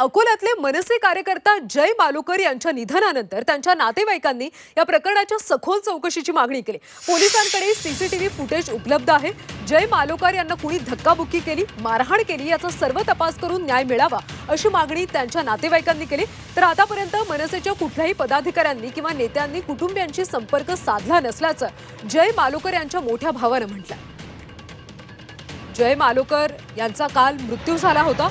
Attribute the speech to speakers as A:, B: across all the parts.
A: अकोल्यातले मनसे कार्यकर्ता जय मालुकर यांच्या निधनानंतर त्यांच्या नातेवाईकांनी या प्रकरणाच्या सखोल चौकशीची मागणी केली. पोलिसांकडे सीसीटीव्ही फुटेज उपलब्ध आहे. जय मालुकर यांना कुणी धक्काबुक्की केली मारहाण केली याचा सर्व तपास करून न्याय मिळावा अशी मागणी त्यांच्या नातेवाईकांनी केली. तर आतापर्यंत मनसेच्या कुठल्याही पदाधिकाऱ्यांनी किंवा नेत्यांनी कुटुंबियांशी संपर्क साधला नसल्याचं जय मालुकर यांच्या मोठ्या भावानं म्हटलं जय मालोकर यांचा काल मृत्यू झाला होता.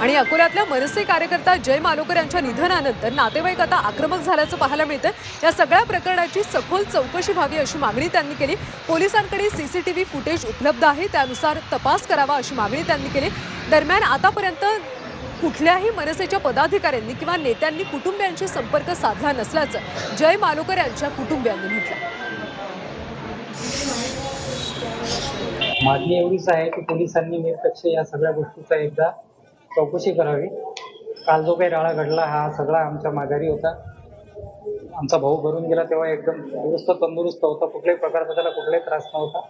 A: आणि अकोल्यातल्या मनसे कार्यकर्ता जय मालोकर यांच्या निधनानंतर नातेवाईक आता आक्रमक झाल्याचं पाहायला मिळतं या सगळ्या प्रकरणाची सखोल चौकशी व्हावी अशी मागणी त्यांनी केली. पोलिसांकडे सीसीटीव्ही फुटेज उपलब्ध आहे त्यानुसार तपास करावा अशी मागणी त्यांनी केली. दरम्यान आतापर्यंत कुठल्याही मनसेच्या पदाधिकाऱ्यांनी किंवा नेत्यांनी कुटुंबियांशी संपर्क साधला नसल्याचं जय मालोकर यांच्या कुटुंबियांनी म्हटलं.
B: मागणी एवढीच आहे की पोलिसांनी निरपेक्ष या सगळ्या गोष्टीचा एकदा चौकशी करावी. काल जो काही राळा घडला हा सगळा आमच्या माघारी होता. आमचा भाऊ भरून गेला तेव्हा एकदम दुरुस्त तंदुरुस्त होता. कुठल्याही प्रकारचा त्याला कुठलाही त्रास नव्हता.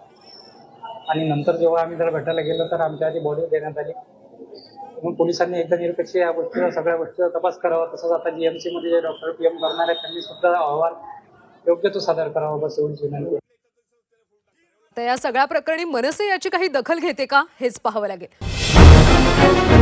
B: आणि नंतर जेव्हा आम्ही त्याला भेटायला गेलो तर आमच्या आधी बॉडी देण्यात आली. म्हणून पोलिसांनी एकदा निरपेक्ष या गोष्टीचा सगळ्या गोष्टीचा तपास करावा. तसंच आता जी एम सीमध्ये जे डॉक्टर पी एम करणार आहेत त्यांनी सुद्धा अहवाल योग्य तो सादर करावा बस एवढीच विनंती
A: तर या सगळ्या प्रकरणी मनसे याची काही दखल घेते का? हेच पाहावं लागेल.